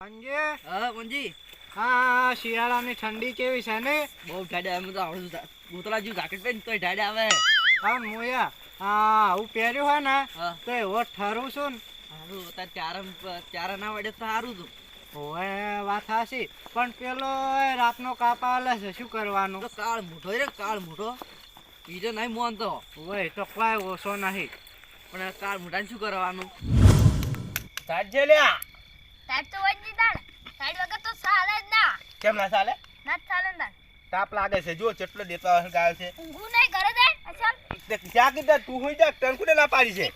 અંજે હા મંજી. હા શિયાળાની ઠંડી કેવી છે ને? બહુ ઠાડે અમે તો આવડું ભૂતળા જેવું જાકેટ પહેરી તોય ઠાડે આવે. હા મોયા. હા હું પહેર્યું હોય ને તો એવો ઠરું છું ને. સારું તાર ચારણ ચારા ના વડે તો સારું તું ઓવે વાત હાસી પણ પેલો રાતનો કાપા આલે છે શું કરવાનું? તો કાળ મોટો રે કાળ મોટો. બીજો નહીં મોનતો એ તો કોઈ ઓછો નહીં. પણ કાળ મોટાને શું કરવાનું? સાજે લ્યા. તો વજી દાડ સાઈડ વગર તો ચાલે જ ના. કેમ ના ચાલે? ના ચાલે ને તાપ લાગે છે. જો ચેટલો દેતો ગાય છે. ઊંઘું નહીં ઘરે જાય અચલ તે ક્યાં કીધા? તું હોય જા તને કોને ના પાડી છે. શું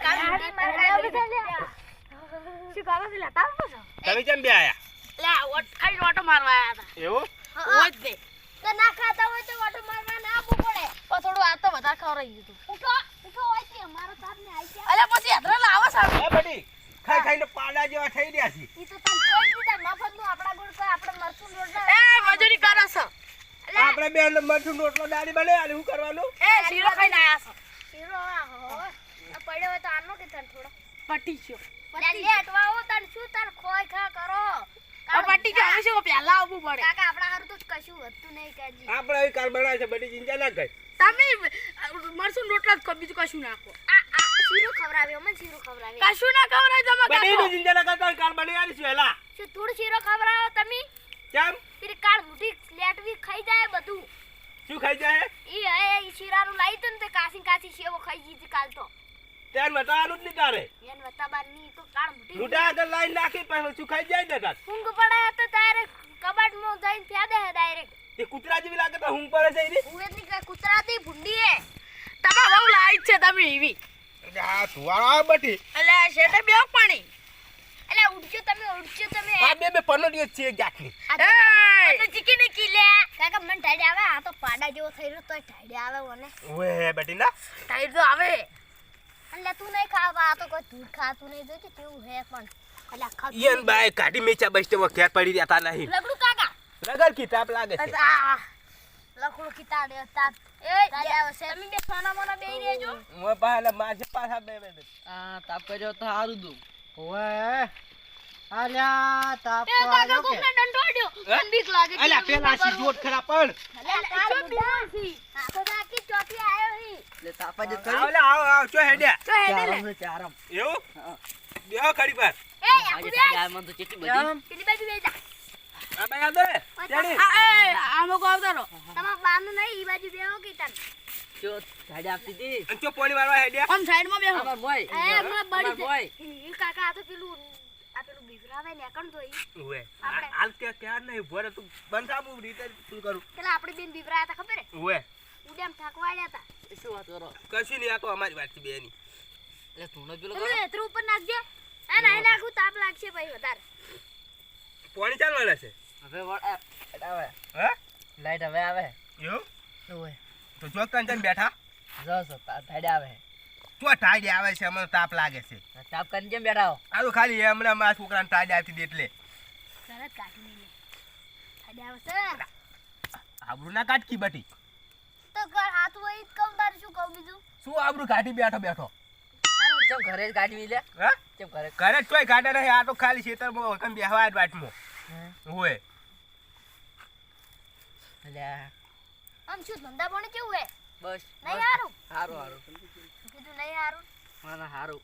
કરો છે? લેતા આવો છો? તમે કેમ બે આયા? લે ઓટ ખાલી ઓટો મારવા આયા એવું? હતા ઓય દે તો ના ખાતા હોય તો ઓટો મારવા ના આપવું પડે. પણ થોડું આ તો વધારે ખવરાઈ ગયું તું ઉઠો ઉઠો ઓય અમારો તાપ ને આઈ ગયા. અલે પછી અધરો લાવો સાહેબ એ બડી ખાઈ ખાઈને પાડા જેવા થઈ રહ્યા છે. ઈ તો તને કોઈ દીધા મફતનું આપડા ગુડ કોઈ આપણે મરચું રોટલા એ મજૂરી કરો છો. આપણે બે નંબર રોટલો દાડી બને શું કરવાનું? એ શીરો ખાઈને આયા છો. શીરો આ પડ્યો તો આનો કે તને થોડો? પટી ગયો. પટી લે અટવાઓ તને શું તને ખોય ખા કરો. પટી ગયો. હવે શું પહેલા આવવું પડે. કાકા આપડા હારું તો કશું વધતું નહીં કાજી. આપણે કાલ બનાવે છે બડી ચિંતા ના કઈ તમે મરસું રોટલા જ બીજું કશું નાખો. આ આ શીરો ખવડાવ્યો મને શીરો ખવડાવ્યો કશું ના ખવડાય તમે બડી નું ચિંતા ના કરતા કાલ બની આવીશું હેલા. શું થોડું શીરો ખવડાવો તમે? કેમ? પેલી કાળ મુઠી લેટવી ખાઈ જાય બધું. શું ખાઈ જાય? ઈ હે ઈ શીરાનું લાવી તું તે કાસી કાસી શેવો ખાઈ જીતી કાલ તો. ત્યાં મટાવાનું જ નહીં તારે. એન વતાબારની તો કાળ મુઠી આગળ લાઈન નાખી પણ શું ખાઈ જાય ને તાર ઊંઘ પડે તો ડાયરેક્ટ કબાટમાં જઈને ફેદે હે ડાયરેક્ટ તે કૂતરા જેવી લાગે તો હું પડે છે ની કઈ કૂતરાતી ભૂંડી હે. તમા બહુ લાઈટ છે તમે એવી. આ સુવાળા બટી એટલે શેટે બેવ પાણી. એટલે ઉડજો તમે ઉડજો તમે. આ બે બે પનોડીઓ જ છે જાતની એ! તો ચીકી ને કીલે કાકા મને ટાઈડ આવે આ તો પાડા જેવો થઈ રહ્યો તો ટાઈડ આવે મને. ઓએ બટી ના ટાઈડ તો આવે. એટલે તું નહીં ખાવા આ તો કોઈ દૂધ ખાતું નહીં જોજે કેવું હે પણ. એટલે ઈયન બાય કાઢી મેચા ખેર પડી રહ્યા તા નહીં. લગડું કાકા. રગર કી તાપ લાગે છે. આલ્યો કે તાપ. જ આવ લે આવ આવ ચો હેડ્યા તો હેડે લે. ચારમ છે ચારમ. એવું? હા. ખડી પર. એ આજે આખું ઠાડે બે. આવે મને તો કેટલી બધી. કેમ? આ તમારા બાનું નહીં, ઈ બાજુ બેહો કે તને. જો ઠાડે આપતી હતી. અને ચો પોણી મારવા હેડ્યા? અમાર બોય એ, હમણાં બળી બોય ઈ કાકા આ તો પેલું આ પેલું બીવરાવે ને એકણ તો ઈ. ઓએ હાલ કે ક્યાં નહીં ભોરે તું બંધ શું કરું? પેલા આપણે બેન બીવરાયા હતા ખબર હે? ઓએ ઉડેમ ઠાકવાડ્યા હતા. શું વાત કરો? કશું નહીં આ તો અમારી વાત છે બેની એટલે તું જ પેલો કરો. હેતરું ઉપર નાખજો. એ નહીં નાખું તાપ લાગશે ભાઈ વધારે. પોણી ચાલવાના છે? હવે વળ આ, આવે. હે? લાઈટ હવે આવે. એવું? ઓય તો જો તને બેઠા. જો જો ઠાડે આવે. તો ટાઈડ આવે છે? અમને તાપ લાગે છે. તાપ કરીને કેમ બેઠા હો? આ તો ખાલી હમણાં મારા છોકરાને ટાઈડ આવતી હતી એટલે. તરત કાઢી નહીં લે. ઠાડે સર આબરૂ ના કાટકી બટી. તો તો ઈ કમ કહું શું કહું બીજું? શું આબરૂ કાઢી બેઠો બેઠો? ચમ ઘરે જ કાઢી લે? હે? ચમ ઘરે? ઘરે કોઈ કાઢે નહીં આ તો ખાલી ખેતરમાં વખમ બેહવા જ વાટમાં. હોય. અલ્યા આમ શું ધંધા પણ કેવું હે? બસ નહીં હારું? હારું હારું. કીધું નહીં હારું? મને હારું.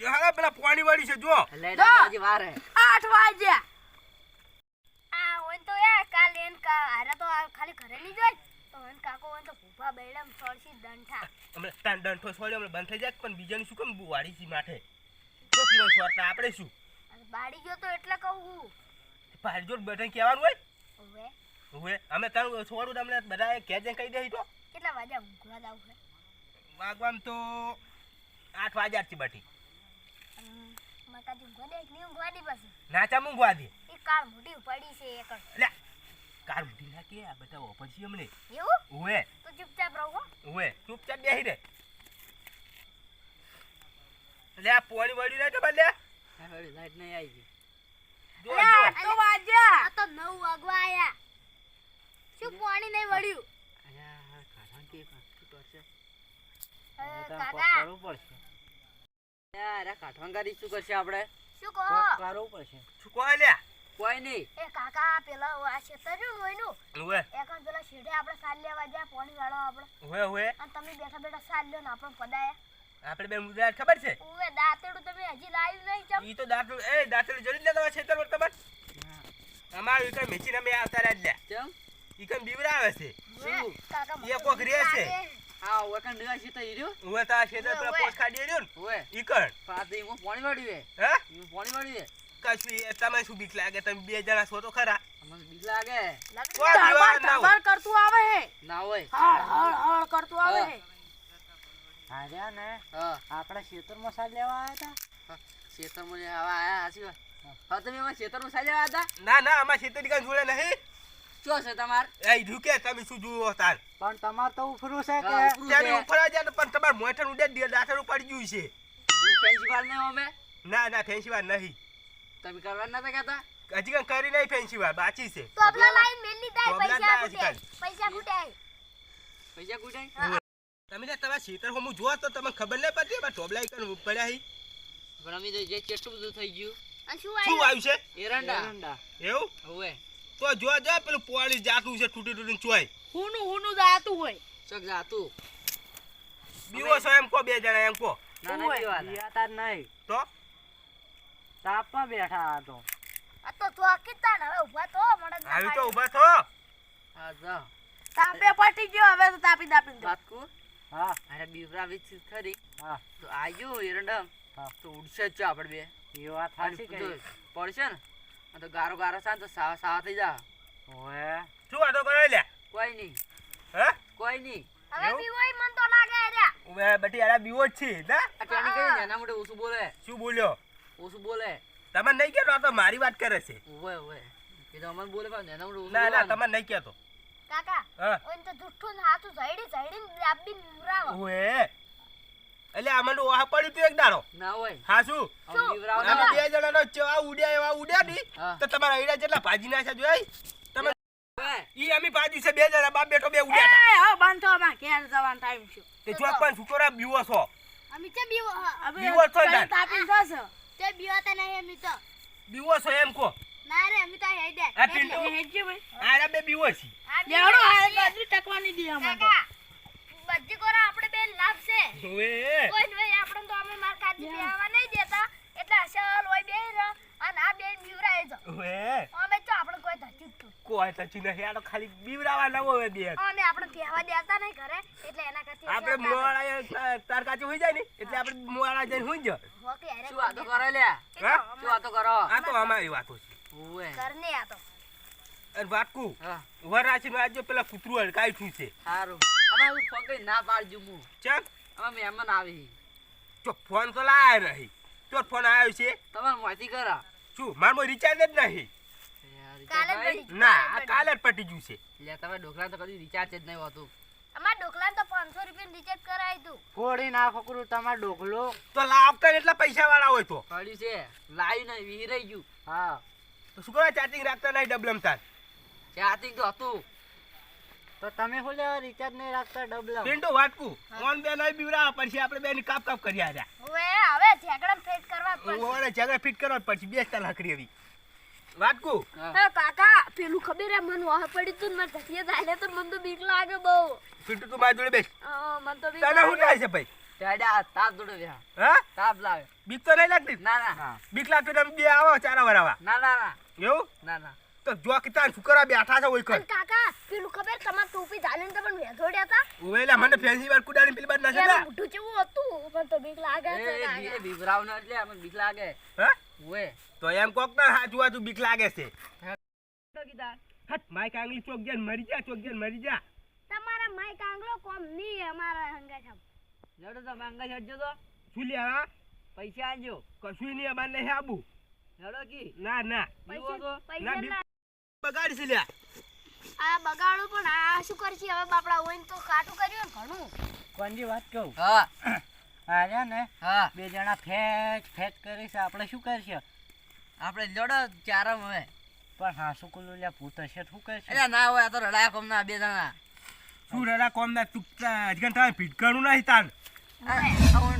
જો હાલા પેલા પાણી વાળી છે જો. લાઈટ આવે વાર. હે આઠ વાગ્યા. આ તો કાલ એન કા હારે તો ખાલી ઘરે નહીં જોઈ તો એન કાકો હોય તો ભૂપા બેડમ છોડશી દંઠા. અમે તાન દંઠો છોડ્યો અમે બંધ થઈ જાય પણ બીજાનું શું કેમ છે માથે? તો છોડતા આપણે શું? બાડી ગયો તો એટલે કહું હું. બેઠા કહેવાનું હોય? હવે અમે તારું છોડું તમને બધા કેજે કહી દે તો. કેટલા વાગ્યા ઊંઘવા જાવ છે? વાગવામ તો આઠ વાગ્યા છે બટી મકાજી ઊંઘવા દે કે નહીં ઊંઘવા દે પછી? નાચા મૂંઘવા દે. એ કાળ મોટી પડી છે એકણ લે કાર ઉઠી ના કે આ બધા પછી છે અમને. એવું? ઓએ તો ચૂપચાપ રહો હો. ઓએ ચૂપચાપ બેહી રે. લે આ પોણી વળી રહે તો બલે લાઈટ નહીં આવી. ગઈ જો. તો વાગ્યા આ તો નવ વાગવા આયા. શું પાણી નહીં વળ્યું. અલ્યા કાઢવા કે કાઢવું પડશે અ, હવે તો કોક. કાકા. કરવું પડશે. યાર આ કરી શું કરશે આપણે? શું કહો? કરવું પડશે. શું કહે લ્યા નહીં. એ કાકા પેલા આ ખેતર રહ્યું ને? એનું ઓવે પેલા શેઢે આપણે સાલ લેવા ગયા પાણી વાળો આપણે. ઓવે ઓવે અને તમે બેઠા બેઠા સાલ લ્યો ને આપણે પદાયા. આપણે બે મુદ્દા ખબર છે? ઉવે દાંતેડું તમે હજી લાવી નહીં ચમ. ઈ તો દાંતલું એ તમાર અમારું કઈ મેચીને અમે આવતા રહ્યા લ્યા. ચમ? ઈ બીવરાવે છે? એ કોક રહે છે. હા ઓય કાં ડેવા છે તો હીર્યો ઓવે તો આ ખેતર પેલા પોસ ખાડી રહ્યો ને ઓય. ઈ કણ? પાતે પાણી વાળ્યું હે? હા? પાણી વાળ્યું કશું એ તમે શું બીક લાગે? તમે બે જણા છો તો ખરા. બીક લાગે. કરતું આવે હે. ના હોય. હળ હળ હળ કરતું આવે હે. હાર્યા ને? હા. આપણે ખેતરમાં સાલ લેવા આવ્યા હતા ખેતરમાં જે આવા આયા હાચી વાત. હા તમે એમાં ખેતરમાં સાજ લેવા હતા ના ના અમારે ખેતર કાંઈ જોડે નહીં. શું છે તમાર? એ ઢુકે તમે શું જુઓ તાર? પણ તમારે તો ઉફરું છે કે? ઉફરું ત્યારે છે. જાય પણ તમાર મોઠણ ઉડે દે દાંતરું પડી ગયું છે. પ્રિન્સિપાલ ને અમે? ના ના ફેન્સી વાર નહીં. તમે કરવા નતા કહેતા? હજી કઈ કરી નહીં ફેન્સી વાર બાકી છે. તો આપલા લાઈન મેલી દાય પૈસા ખૂટે પૈસા ખૂટે પૈસા કુટાઈ તમે ને તમારા શીતર હું જોવા તો તમને ખબર નહીં પડતી એમાં ટોબલા ઈકન પડ્યા હી. પણ અમે તો જે કેટલું બધું થઈ ગયું. શું આવ્યું છે? એરંડા. એરંડા. એવું? હવે. તો જો જો પેલું પોળી જાતું છે તૂટી તૂટીને ચોય. હુનું હુનું જાતું હોય. ચક જાતું. બીવો છો એમ કો બે જણા એમ કો. ના ના બીયા તાર નહીં. તો? તાપમાં બેઠા આ તો. આ તો ચોકી તાણ હવે ઊભા તો મળે આવી તો ઊભા થો. હા જા. તાપે પટી ગયો હવે તો તાપી તાપી બાતકુ હા. અરે બીવરા વિચ ખરી. હા. તો આયો એરંડમ હા. તો ઉડશે જ છો આપણે બે. એ વાત સાચી કરી પડશે ને? આ તો ગારો ગારો છે તો સાવા સાવા થઈ જા. ઓએ શું વાતો કરે લે કોઈ નહીં. હે? કોઈ નહીં. હવે? બીવોય મન તો લાગે રે ઉભે બટી આરા બીવો જ છે ના આ ટેણી કરી એના માટે ઓછું બોલે. શું બોલ્યો? ઓસુ બોલે. તમે નહીં કેતો તો મારી વાત કરે છે. ઓવે ઓવે એ તો અમને બોલે પણ નાના મોટે ઓસુ ના ના તમે નહીં કેતો કાકા હા. ઓન તો જુઠ્ઠું ને હાથું ઝાડી ઝાડીને રાબી મુરાવો. ઓએ એટલે આમાં ઓહા પડ્યું તું એક દાડો. ના હોય. હા શું? અમે બે જણાનો ચવા ઉડ્યા એવા ઉડ્યા ની. તો તમારા હીરા જેટલા ભાજી નાખ્યા જોઈ તમે ઈ અમે પાંચ છે બે જણા બાપ બેઠો બે ઉડ્યા હતા હા બાંધો અમાર ઘેર જવાનો ટાઈમ છે. તે જો પણ છોકરા બીવો છો. અમે તે બીવો હવે બીવો છો ને? તાપી છો તે બીવાતા નહીં અમે તો. બીવો છો એમ કો ના રે અમે તો હેડે આ? હેડજે ભાઈ. આરા બે બીવો છે લેવડો હાલ બધી ટકવાની દી અમાર બધી કોરા આપણે બે લાભ છે ઓએ કોઈ નહીં આપણે તો અમે માર કાજી બેહવા નહીં દેતા. એટલે અસલ હોય બે ર અને આ બે બીવરાય જો. ઓએ અમે તો આપણે કોઈ ધચી જ તું. આ તો ખાલી બીવરાવા ન હોય બે. અમે આપણે બેહવા દેતા નહીં ઘરે એટલે એના કરતી આપણે મોવાળા તાર કાચું હોઈ જાય ને એટલે આપણે મોવાળા જઈને હોઈ જાય શું વાતો કરો લે હા? શું વાતો કરો? આ તો અમારી વાતો છે. ઓવે કરને આ તો અને વાટકું. વરાછી આજે પેલા કૂતરું હડકાયું છે. સારું અમે પકડી ના પાડજો હું. ચમ. અમે મહેમાન આવી જો ફોન તો લાયા નહીં તો ફોન આવ્યો છે. તમારે માહિતી કરા શું મારમાં રિચાર્જ જ નહીં? ના આ કાલે જ પટી ગયું છે. લે તમે ઢોકળા તો કદી રિચાર્જ જ નહીં હોતું. અમાર ઢોકલાને તો 500 રૂપિયા રિચાર્જ કરાવી તું. ફોડી ના કરું તમાર ડોકલો? તો લાવતા એટલા પૈસા વાળા હોય તો. પડ્યું છે. લાવ્યું નહીં વિહરાઈ ગયું. હા. શું કરવા ચાર્જિંગ રાખતા નહીં ડબલમ તાર? ચાર્જિંગ તો હતું. તો તમે શું લેવા રિચાર્જ નહીં રાખતા ડબલા પિન્ટુ વાટકું. ફોન બે નહીં બીવરાવા પછી આપણે બેની કાપ કાપ કરી આજા હવે હવે ઠેકડા ફિટ કરવા પડશે. ઓરે ઝઘડા ફિટ કરવા પડશે બે બેસતા લાકડી આવી. વાટકું. હા. કાકા પેલું ખબર હે મને વાહ પડી તું ને મારે ધતિયા તો મન તો બીક લાગે બહુ. પિન્ટુ તું મારી જોડે બેસ. હા મન તો બીક તને શું થાય છે ભાઈ? ડાડા તાપ જોડે વ્યા હા? તાપ લાવે. બીક તો નહીં લાગતી? ના ના. બીક લાગતી તો બે આવો ચારા વરાવા ના ના ના. એવું? ના ના. તો જો કિતા છોકરા બેઠા છે ઓય કર કાકા પેલું ખબર તમાર ટોપી ધાલીને તો પણ વેધોડ્યા હતા? ઓવેલા મને ફેન્સી વાર કુડાની પેલી બાદ ના છે એનું મોઢું જેવું હતું પણ તો બીક લાગે છે એ બીવરાવ ને એટલે અમે બીક લાગે. હે? ઓએ તો એમ કોક ના હાજુ હાજુ તું બીક લાગે છે. હટ માઈક આંગળી ચોક ગયા મરી જા ચોક ગયા મરી જા. તમારા માઈક આંગળો કોમની અમારા હંગા છે લડો તો માંગા છડજો તો. શું હા પૈસા આલજો. કશું નહીં અમારે નહીં આબુ. લડો કી? ના ના. ના, પૈસા ના બગાડી છે લ્યા. આ બગાડું પણ આ શું કરશે? હવે બાપડા હોય ને તો કાટું કર્યું ને ઘણું. કોનજી વાત કહું? હા. હાર્યા ને હા. બે જણા ફેચ ફેચ કરીશ આપણે શું કરશે? આપણે લડો ચારમ હવે. પણ હા શું કુલું લ્યા ભૂત હશે શું કરશે? એટલે ના હોય આ તો રડાયા કોમ ના બે જણા. શું રડા કોમ ના તું અજગન તારે. ભીટકાણું નહીં તાન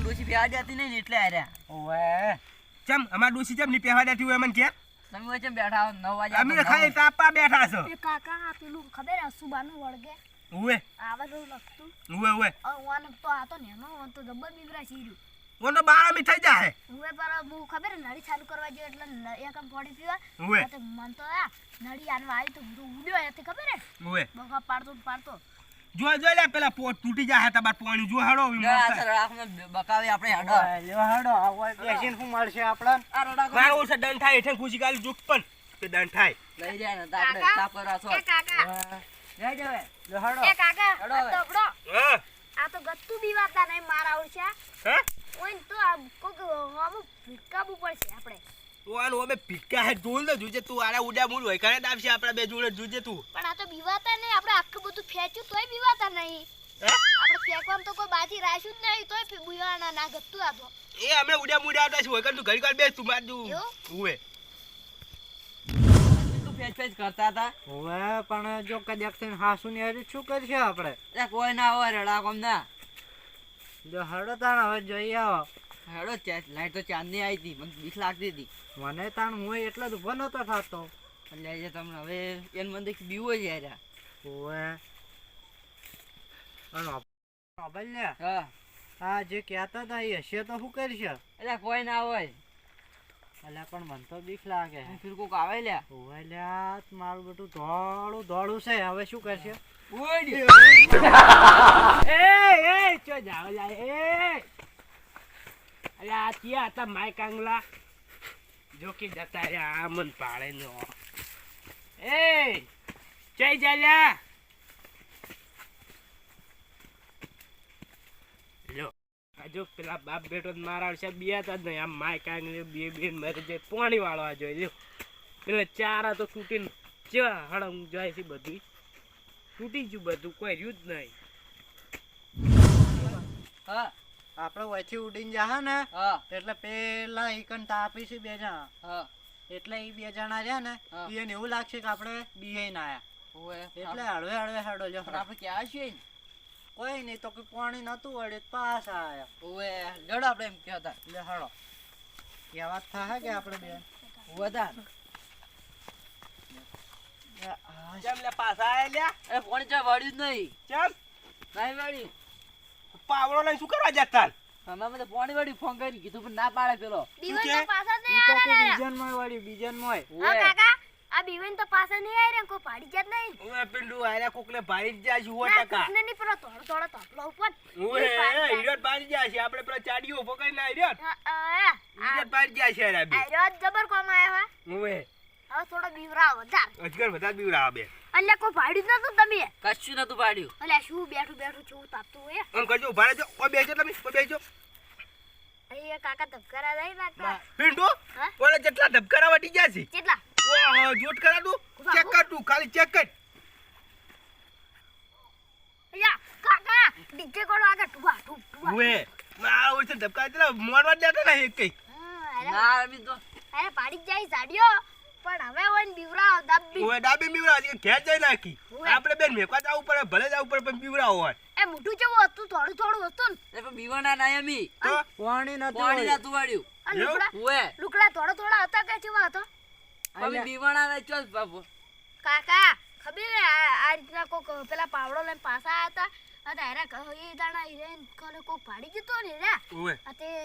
ડોસી પહેવા જાતી નહીં ને એટલે હાર્યા. ઓવે. ચમ અમાર ડોસી ચમની પહેવા દેતી હોય મને કે? તમે વચ્ચે બેઠા હો નવ વાગે અમે ખાલી તાપા બેઠા છો. એ કાકા આ પેલું ખબર અસુબાનું વળગે? ઉવે. આવે તો લખતું? ઉવે ઉવે. અવાન તો આ તો નેનો ઓન તો જબ્બર બીગરા સીર્યું ઓન તો બાર મી થઈ જાય પર હું ખબર નળી ચાલુ કરવા જો એટલે ન- એક આમ પોડી પીવા. ઉવે. તો મન તો આ નળી આનમાં આવી તો બધું ઉડ્યો એથી ખબર હે ઉવે. પાડતો પાડતો. જો જો લે પેલા પોટ તૂટી જાય તમાર પાણી. જો હડો બકાવી આપણે હેડો. લે હેડો આ ઓય બેસીને શું મળશે આપણને? આ રડા. મારો ઓછા દંડ થાય એટલે ખુશી ગાલ જોક પણ કે દંડ થાય. લઈ જાય ને તો આપણે સાફ કરવા છો. એ કાકા. લઈ જાવે લે હેડો. એ કાકા હેડો આ તો આ તો ગત્તુ બીવાતા નહીં મારા ઓછા હે? ઓય ને તો આ કોક હમ ભીકાબુ પડશે આપણે. તું આનો અમે ભીકા હે જોલ ને જોજે તું આરા ઉડા મૂળ હોય કરે દાબશે આપણે બે જોડે જોજે તું. પણ આ તો બીવાતા નહીં આપણે આખું બધું ફેંચ્યું તોય બીવાતા નહીં. આપણે ફેંકવામાં તો કોઈ બાજી રાખ્યું જ નહીં તોય બીવાના ના ગતું આ તો. એ અમે ઉડા મુડા આવતા છું હોય તું ઘડી વાર બેસ તું માર દઉં. તું ફેચ ફેચ કરતા હતા? હવે પણ જો કદાચ થઈને હાસુ ને હારી શું કરશે આપણે? કોઈ ના હોય રડા કોમ ના જો હેડો તાણ હવે જોઈએ આવો. હેડો લાઈટ તો ચાંદની આવી હતી મને બીક લાગતી હતી. મને તાણ હું એટલો જ ઊભો નતો થતો. એટલે આજે તમને હવે એન મને બીવો જ યાર ઓએ મોબાઈલ લે હા. જે કહેતા હતા એ હશે તો શું કરશે? એટલે કોઈ ના હોય. અલ્યા પણ મને તો બીક લાગે. ફિર કોક આવે લ્યા. ઓય લ્યા મારું બધું ધોળું ધોળું છે. હવે શું કરશે? એ એ ચો જાવ જાય એ અલા, આ ત્યાં હતા માય કાંગલા જોકી જતા રહ્યા આમન પાડે નો. એ, જય જાલ્યા. જો પેલા બાપ બેટો મારા છે બિયાતા જ નહીં, આમ માય કાંગલી બે બેન મરી જાય પાણી વાળવા જોઈ, લ્યો. પેલા ચારા તો તૂટીને જેવા હળંગ જાય છે બધું. તૂટી ગયું બધું, કોઈ રહ્યું જ નહીં. હા. આપણે વયથી ઉડીને જાહે ને એટલે પેલા ઈકન તાપી છે બે જણા. એટલે એ બે જણા છે ને. એને એવું લાગશે કે આપણે બિહાઈ ના આયા એટલે હળવે હળવે હેડો જો. આપણે ક્યાં છીએ? કોઈ નહીં તો કે પાણી નતું વળે તો પાછા આયા. ઓય જડ આપણે એમ કહેતા. એટલે હળો. કહેવા થાય કે આપણે બે? વધાર. કેમ લે પાછા આયા લ્યા? અરે ફોન ચા વળ્યું જ નહીં. કેમ નહીં વળ્યું પાવડો લઈ શું કરવા જતા તમે તો પાણી વાળી ફોન કરી કીધું પણ ના પાડે પેલો. બીવન કે? તો પાછા નહીં કે આવ્યા બીજનમાં વળી હા કાકા આ બીવન તો પાછા નહીં આવ્યા કોઈ પાડી જાત નહીં. ઉવે પિંડુ આયા કોકલે ભારી જ જાય છે સો ના ટકા. પેલો થોડો થોડો તપલો ઉપર ઈ જાય. ભારી છે આપણે પેલા ચાડીઓ ઊભો કરીને હીરત હા, આ, આ, ભારી જાય છે યાર આ જબર કોમ હે. ઉવે હવે થોડો બીવરાવ વધાર. અજગર બધા બીવરા બે. અલ્યા કોઈ પાડ્યું નતું તમે? કશું નતું પાડ્યું અલ્યા શું બેઠું બેઠું છું તાપતું હોય. આમ કરજો ઊભા રહેજો ઓ બેજો તમે ઓ બેજો અહીંયા કાકા ધબકારા દઈ પિંડુ હા? ઓલે જેટલા ધબકારા વટી ગયા છે. કેટલા ઓહો જોટ કરા તું? ચેક કર તું ખાલી ચેક કર. અલ્યા કાકા ડીજે કોલો આગળ ટુવા ટુવા ઓએ મા ઓછે ધબકારા મોરવા દેતા ને એક કઈ અરે. ના અરે પાડી જ જાય સાડીઓ પણ હવે બીવરાવ ઘેર જઈ નાખી. આપણે બેન મેકવા જવું પડે ભલે જવું પડે પણ બીવડા હોય. એ મોઢું જેવું હતું થોડું થોડું હતું ને. પણ બીવાના ના અમી પાણી નતું પાણી નતું વાળ્યું લુકડા ઓય. લુકડા થોડા થોડા હતા કે કેવા હતા? અમે બીવાના ના ચોલ બાપુ. કાકા ખબર હે આ આ રીતના કોક પેલા પાવડો લઈને પાછા હતા? અને એરા દાણા કોને કોક પાડી જતો ને રે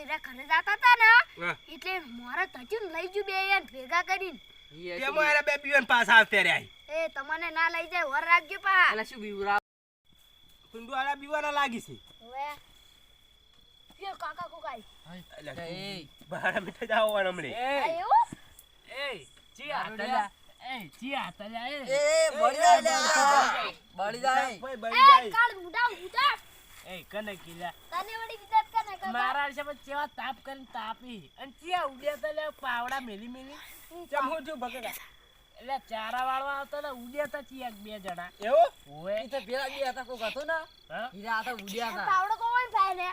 એરા ઘરે જાતા હતા ને એટલે મારા તચું લઈ જુ બે ભેગા કરીને. એ તેમાં એના બે પીવન પાસ આવતે રહ્યા એ તમને ના લઈ જાય વર રાખજો પા એટલે શું બીવરા કુંડુ આલા બીવાના લાગી છે. ઓએ કે કાકા કોક આઈ એ બહાર મીઠા જાવ હમણે. એ. એવું? એ જી આતલ્યા એ જી આતલ્યા એ. એ બળી જાય બળી જાય. ભાઈ બળી જાય. કાળ મુઢા ઉઠા એ કને કિલા તને વળી વિદાત કને કાકા મારા છે પણ ચેવા તાપ કરીને તાપી. અને ચિયા ઉડ્યા તો લે પાવડા મેલી મેલી. ચમ હું બગડા એટલે ચારા વાળવા આવતો ને ઉડ્યા તા ચિયા બે જણા. એવો? ઓએ એ તો પેલા બે હતા કોક હતો ને? હીરા હતા ઉડ્યા હતા. પાવડો કોણ થાય ને?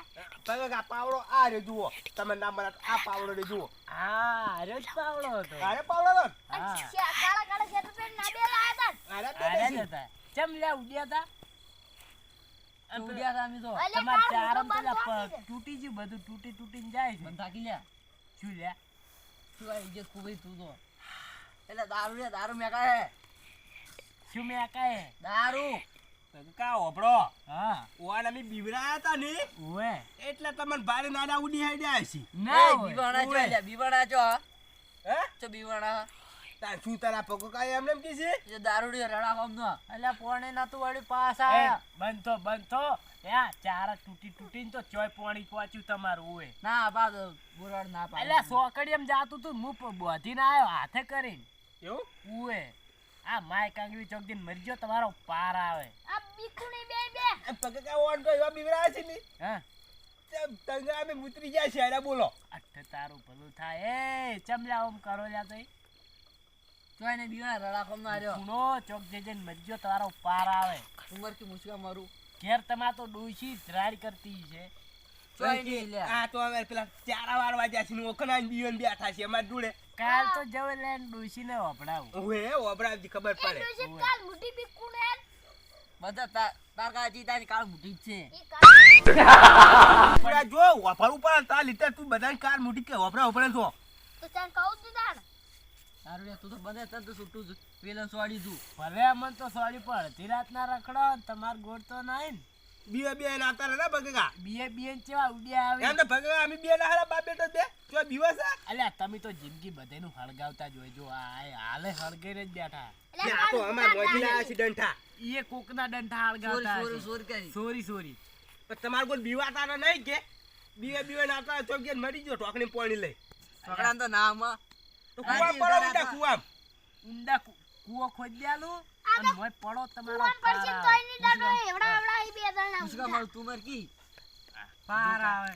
પગે આ પાવડો આ રે જુઓ. તમે ના મને આ પાવડો રે જુઓ. હા અરે જ પાવડો હતો. આરે પાવડો તો કાળા કાળા શેર પેન ના? બે લાયા તા અરે હતા. ચમ લે ઉડ્યા તા અને ઉડ્યા હતા તો. તમાર તમારે કાળ ચારા મોઢો બંધ પેલા તૂટી ગયું બધું તૂટી તૂટીને જાય છે. થાકી લ્યા શું લે શું આ ઇજ્જત ખૂબ તું તો? એટલે દારૂ રે દારૂ મેકાય શું મેં કાંઈ દારૂ. કા ઓભળો હા. ઓન અમે બીવરાયા હતા ને? ઓવે. એટલે તમને ભારે નાના ઉડી હાઈડ્યા હશે. ના. બીવાણા છો બીવાણા છો હે? છો બીવાણા તાર શું તારા પગો કાય એમ એમ કે છે? એ દારૂડી રડા કોમ નો. એટલે પોણે નતું વળી પાસ આયા. બંધ બંધ થો. યા ચાર તૂટી તૂટીને તો ચોય પોણી પહોંચ્યું તમારું ઓવે ના બા બુરાડ ના પા એટલે સોકડી એમ જાતું તું હું બોધી ના આવ્યો હાથે કરીને. એવું? ઉવે આ માય કાંગરી ચોક દીન મરી ગયો તમારો પાર આવે. આ બીકુની બે બે. પગ કા ઓન તો એવા બીવરા છે ની હા? તે તંગા અમે મુતરી ગયા છે અરે બોલો. અઠ તારું ભલું થાય. એ ચમલા ઓમ કરો લ્યા તઈ. ને બીવાણા રડા કોમ નો આર્યો ચોક જે જઈને ગયો તમારો પાર આવે. ઉમર કે મુસકા મારું. ઘેર તમા તો ડોશી ધ્રાડ કરતી છે. આ તો હવે પેલા ચારા વાર વાગ્યા છે ને ઓખના બીવન બેઠા છે અમાર જોડે. કાલ તો જવે લેન ડોશી ને વપડાવું ઓહે ઓબરાજી ખબર પડે. ડોશી કાલ મોટી બીકુને બધા તાર તાર કાજી તારી કાળ મુઠી છે. ઈ કાલ જો વફારું પણ તા લીટર તું બધાને કાલ મૂટી કે વફરા વફરા છો તો ચાલ કહું તું તાણ દારૂડિયા તું તો બંને તને તો છૂટું જ. પેલા સોડી તું ભલે મન તો સોડી પણ અડધી રાત ના રખડો ને તમાર ગોળ તો નાય ને. બીએ બીએ નાતા રે ભગા બીએ બીએ ચેવા ઉડ્યા આવે? એમ તો ભગા અમે બીએ ના હારા બાપ તો બે. જો બીવા છે અલ્યા તમે તો જિંદગી બધેનું હળગાવતા જ આ હાલે હળગાઈને જ બેઠા. આ તો અમાર મોટા એક્સિડન્ટ થા છે એ કોકના ડંઠા હળગાવતા સોરી. સોરી કરી. Sorry sorry. પણ તમારે કોઈ બીવાતા નહીં કે? બીએ બીએ નાતા તો કે મરી ગયો ટોકણી પાણી લઈ. છોકરાને તો નામ કુવા પડો ઉડા કુવા ઉંડા કુવો ખોદી અને મોય પડો તમારો પડશે તોયની દાડો એવડા એવડા ઈ બે જણા ઉસકા માર તું મર કી પાર આવે.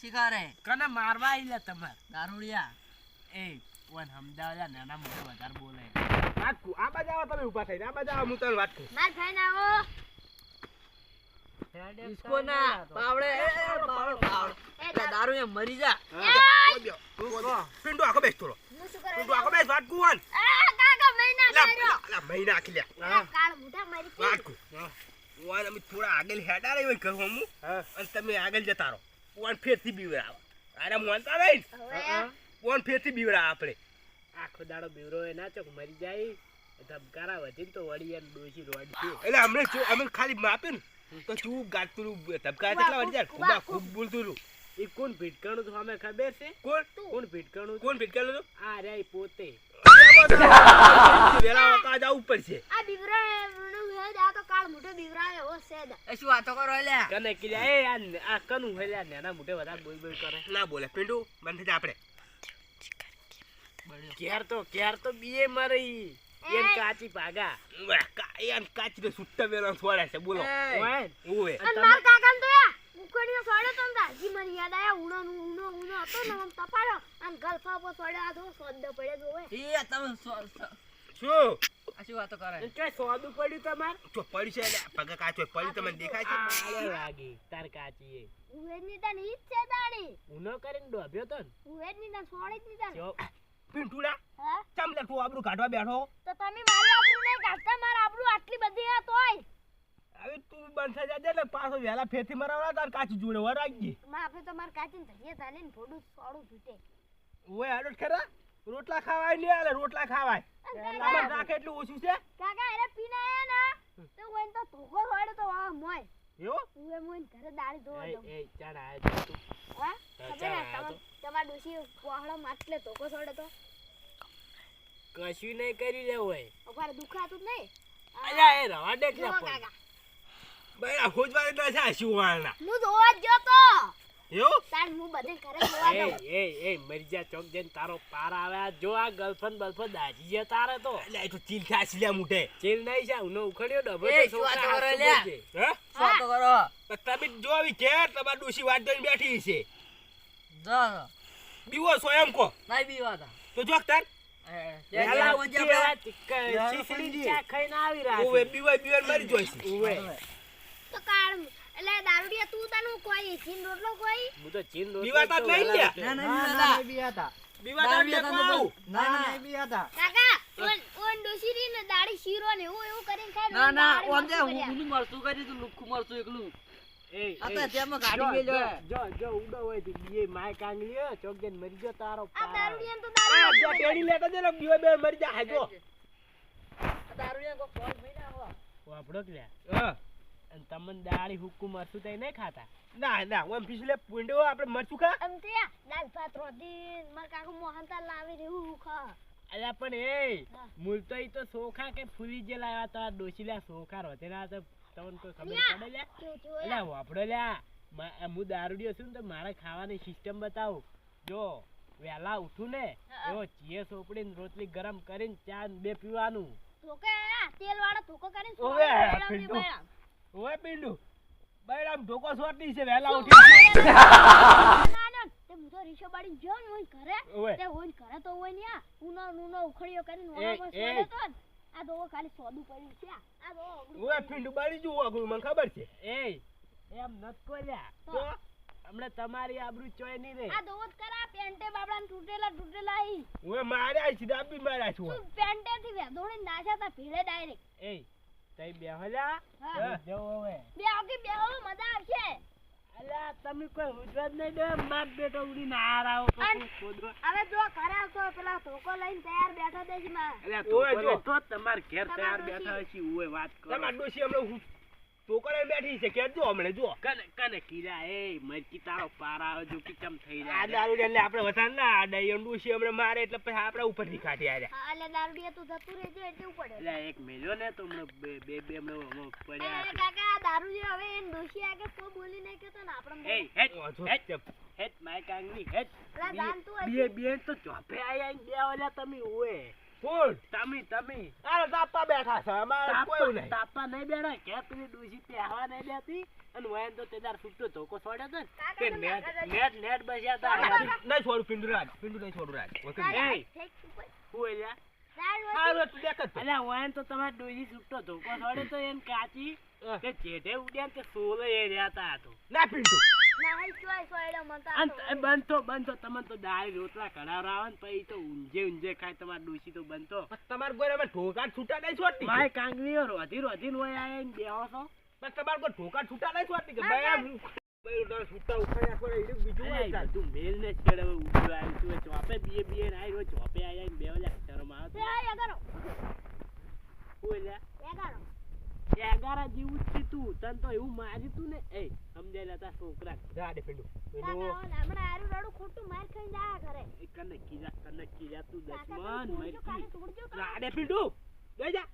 શિકારે. કને મારવા આઈ લે તમાર? દારૂડિયા. એ ઓન હમદાવાદ નાના મોટા વધારે બોલે. વાત કુ આ બાજા આવો તમે ઊભા થઈને. આ બાજા આવો હું તને વાત કરું. માર ભાઈ ના આવો. ઇસકો ના પાવડે એ, એ, પાવડે પાવડે એ દારૂ. એ મરી જા. પિંડો આખો બેસ થોડો પિંડો આખો બેસ આ કાકા મહિના આખી લે આ કાળ મોટા મારી વાત કુ વાન અમે થોડા આગળ હેડા રહી કહું હું અને તમે આગળ જતા રહો વાન ફેરથી બીવરાવ અરે મોનતા હવે વાન ફેરથી બીવરાવ આપણે આખો દાડો બીવરો એ ના ચોક મરી જાય ધબકારા વધીને તો વળી એને ડોશી રોડ્યું એટલે અમને અમે ખાલી માપ્યું ને તો ચૂપ ગાતું ધબકા કેટલા વાળી જાય ખૂબ ખૂબ બોલતું એ કોણ ભીટકાણું તો અમે ખબર છે? કોણ? કોણ ભીટકાણું કોણ ભીટકાણું આ રે પોતે. વેલા વકા ઉપર છે આ બીવરા નું હે આ તો કાળ મોટો બીવરા એવો છે એ શું વાતો કરો લે કને કીધા એ આ કનું હેલ્યા નાના મોટે વધારે બોલ બોલ કરે. ના બોલે પિંડુ બંધ જા આપણે. ક્યાર તો ક્યાર તો બીએ મરી. એમ કાચી ભાગા. વાહ, કા- એ આમ કાચી તો સુટ્ટા વેલા છોડે છે બોલો. ઓય ઓય અને માર કાકા ઉકડીઓ સોડ્યો તો ને દાજી મને યાદ આયા ઉણો ઉણો ઉણો હતો ને આમ તપાડ્યો. આમ ગલફા પર સોડ્યો આ તો સોદ્દો પડે જોવે. એ તમે શું? આ શું વાતો કરે? કઈ સોદું પડ્યું તમાર? તો પડી છે પગ કાચો પડી તમને દેખાય છે? આલે લાગી તાર કાચી એ. ઉવેદની તન ઈ છે દાડી ઉનો કરીને ડોબ્યો તો ઉવેદની? તન સોડી જ ની તન પિંટુડા હા? ચમ તું આબરૂ કાઢવા બેઠો તો તમે મારી આબરૂ નહીં કાઢતા મારા આબરૂ આટલી બધી આ તોય હવે તું બનસા જાજે એટલે પાછો વહેલા ફેરથી મરાવડા તાર કાચી જોડે વર રાખજે માં આપણે તો માર કાચી ધરીએ તાલે ને થોડું સોડું તૂટે. ઓય આડો ખરા. રોટલા ખાવાય લે આલે રોટલા ખાવાય. તમારે રાખે એટલું ઓછું છે? કાકા અરે પીના આયા ના તો ઓય તો ધોકો રોડે તો વાહ મોય. એવો? ઓય મોય ઘરે દાળી ધોવા દઉં. એ ચાડ આયો તું. હા? ખબર આ તમાર ડોશી પોહળો માટલે ધોકો છોડે તો? કશું નહીં કરી લે હોય અમારે દુખાતું જ નહીં. અલ્યા એ રવા જુઓ કાકા. ભાઈ આ ના છે શું વાળના? હું ધોવા ગયો તો એવું? તાર હું બધે ઘરે ધોવા એ દઉં. એ એ મરજા ચોક જઈને તારો પાર આવે. જો આ ગર્લફ્રેન્ડ બર્ફ્રેન્ડ દાજી જે તારે તો. એટલે તો ચીલ થાસી લે મુઠે. ચીલ નહીં છે ઉનો ઉખડ્યો ડબો તો વાતો છોકરા કરો લે હે? શું વાતો કરો? તમે જો આવી ઘેર તમારી ડોશી વાટ જોઈને બેઠી છે. જો બીવો છો એમ કો નહીં બીવાતા તો જોક તાર. વહેલા વચ્ચે ઉઠી આપણે- એવા ચીક- શીશડી ચા ખાઈને આવી રહ્યા ઓવે બીવા બીવાય મરી જોઈશ. ઉવે. તો કાળ એટલે દારૂડિયા તું તને કોઈ? ચીન રોટલો કોઈ? હું તો ચીન રોટલો બીવાતા નહીં વહેલા. ના, ના, બીવા તાર બે પાઉં. ના ના કાકા ઓન ઓન ને દાડી શીરો ને એવું એવું કરીને ખાય ના ના દાઢી ઓમ જે મસ્ત કર્યા. કરી તું લુખ્ખું મરચું એકલું. એ આ તો એ, જેમાં જો, ગાડી મેલ્યો. જો, જો જો ઉડો હોય તો બીએ માય કાંગલી ચોક જઈને મરી ગયો તારો આ પાર. તો દારૂ જો ટેડી લેતો દે ને બીઓ બે મરી જાય જો ફોન મહિના હો. વાપડો કે લ્યા. હા. અને તમને દાળી હુક્કુ મરસું તઈ નહીં ખાતા? ના ના ઓમ પીછલે પૂંડો આપણે મરચું ખા. એમ તે દાળ ભાત રોટી મારા કાકુ મોહનથાળ લાવી રહ્યું ખા. અલ્યા પણ એ હા. મૂળ તો ઈ તો સોખા કે ફૂલી જે લાવ્યા તો આ ડોસીલા સોખા રોતે ના તો તમને કોઈ ખબર પડે લ્યા? અલ્યા? વાપડો લ્યા. હું દારૂડિયો છું ને તો મારે ખાવાની સિસ્ટમ બતાવું. જો વહેલા ઉઠું ને હા. એવો ચીએ સોપડીને રોટલી ગરમ કરીને ચા બે પીવાનું. આ તેલવાળો ધોકો કરીને ઓય પિંડુ બૈરામ ઢોકો સોટી છે વેલા ઉઠી. ના, ના, તે હું તો રીક્ષા બાળીને ગયો ને ઓય. ઘરે તે ઓય ઘરે તો ઓય ને ઉનો નુનો ઉખડ્યો કરીને ઓનામાં એ. તો આ દોવો ખાલી સોદું પડ્યું છે આ. તો ઓય પિંડુ બાડી જો ઓગળું મને ખબર છે. એ એમ નત કોલ્યા તો? હમણાં તમારી આબરૂ ચોય નહીં રે. આ દોત કરા પેન્ટે બાબડાને તૂટેલા તૂટેલા ઈ ઓય માર્યા છે દાબી માર્યા છું પેન્ટે થી વેધોણી નાખ્યા તા ભીડે ડાયરેક્ટ? એ તઈ બેહલ્યા હા. જો હવે. બે આવકી બે હવે મજા આવશે. અલ્યા તમે કોઈ ઉજવા જ નહીં દે માર બેટો ઉડીને ના અન- ખોદવા હવે જો ઘરે આવતો પેલા ધોકો લઈને તૈયાર બેઠો દેજી માં. અલ્યા તો જો. તો તમાર ઘેર તૈયાર બેઠા હશી ઓય વાત કર. તમાર ડોશી હમણાં હું ટોકરે બેઠી છે કે જો હમણે જો. કને કને કીધા એ મરકી તારો પાર આવે જો કે ચમ થઈ આ દારૂ એટલે આપણે વધારે ના આડાઈ એમ ડોશી હમણાં મારે એટલે પછી આપણે ઉપરથી કાઢી આર્યા. હા એટલે દારૂડિયા તું જતું રહેજો એટલે ઉપડે. એટલે એક મેલ્યો ને તો હમણાં બે બે બે હમણાં પડ્યા છે. કાકા આ દારૂ જે હવે એને ડોશી આગળ તો બોલી નહીં કેતો ને આપણે એ હેટ હેટ હેટ માય કાંગની હેટ. પેલા જાણતું બે બે તો ચોપે આયા બે ઓલા તમે ઓય કોણ તમે તમે. આ તાપા બેઠા છે અમારે કોઈ નહીં. તાપા નહીં બેડા કે પેલી ડૂસી પહેવા નહીં બેતી અને વાયન તો તેદાર છૂટો ધોકો છોડ્યો તો ને. કાકા તે તમે નેટ નેટ નેટ બસ્યા તા. નહીં છોડું પિંડુ રાજ પિંડુ નહીં છોડું રાજ વકીલ કાકા, એય. ઠીક, ઉપર. હું એલ્યા દારૂ તું દેખ અલ્યા વાયન તો તમારે ડોસી છૂટો ધોકો છોડ્યો તો એને કાચી કે જેઠે ઉડ્યા કે સોલે એ રહ્યા તા તો. ના પિંડુ. સોય બનતો તમે તો તો તો દાળ રોટલા કઢાવરાવો ને પછી તો ઊંઝે ઊંઝે ખાય તમારે ડોસી તો બનતો. તમારે કોઈ અમે ઢોકા છૂટા નહીં છોડતી માય કાંગલીઓ રોધી રોધીને હોય આયા ને બેહો છો. બસ તમારે કોઈ ઢોકા છૂટા નહીં છોડતી કે? ભાઈ છૂટા ઉખાડ્યા કરે બીજું. બધું મેલ ને જ કેળે આવ્યું છું. એ ચોપે બીએ બીએ ને આયરો, ચોપે આયા ને લ્યા, શરમ આવે તે. આ એગારો, જેવું જ છે તું. તન તો એવું માર્યું તું ને? એ સમજાય લે છોકરા. જા દે પેલું. પેલું. હમણાં આરું રડું ખોટું માર ખાઈ જા ઘરે. કને કીજા કને કીજા તું તોડજો કાલે. જા દે પેલું. દે જા.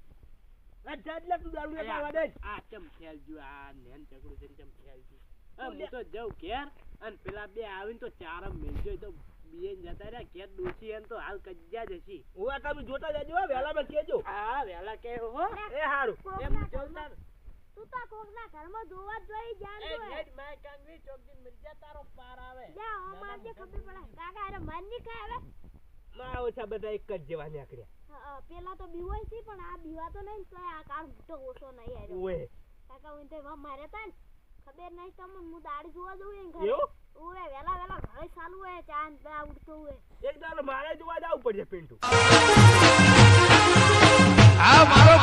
આ એટલે તું દારૂ લેતા દે. આ ચમ ખેલજ્યું, આ નેન ચકડું છે ચમ ખેલજ્યું. હું તો જાઉં ઘેર અને પેલા બે આવીને તો ચારમ મેલજો તો બીએ જતા રહ્યા ઘેર દોશી એમ તો હાલ કજ્જા જ હશી. ઓવા તમે જોતા જાજો વેલા વહેલામાં કેજો હા વેલા કે હો. એ હારું. એમ તું તો કોકના ઘરમાં જોવા જોઈ જાણતો મરજા તારો પાર આવે. લે, આમ આજે ખબર પડે. કાકા, હારે માર નહીં ખાય હવે? મારા ઓછા બધા એક જ જેવા નીકળ્યા. હા, હા, પેલા તો બીવાય છે પણ આ બીવાતો નહીં આ કાળ મોટો ઓછો નહીં હાર્યો. ઓએ કાકા હું તો માર્યા તા ને. ખબર નહીં તમને હું દાડી જોવા જઉં ઘરે. ઓવે વેલા વેલા ઘરે ચાલુ હોય ચાંદ બા ઉડતો હોય. એક દાડો મારે જોવા જાવ પડે પિન્ટુ. આ મારો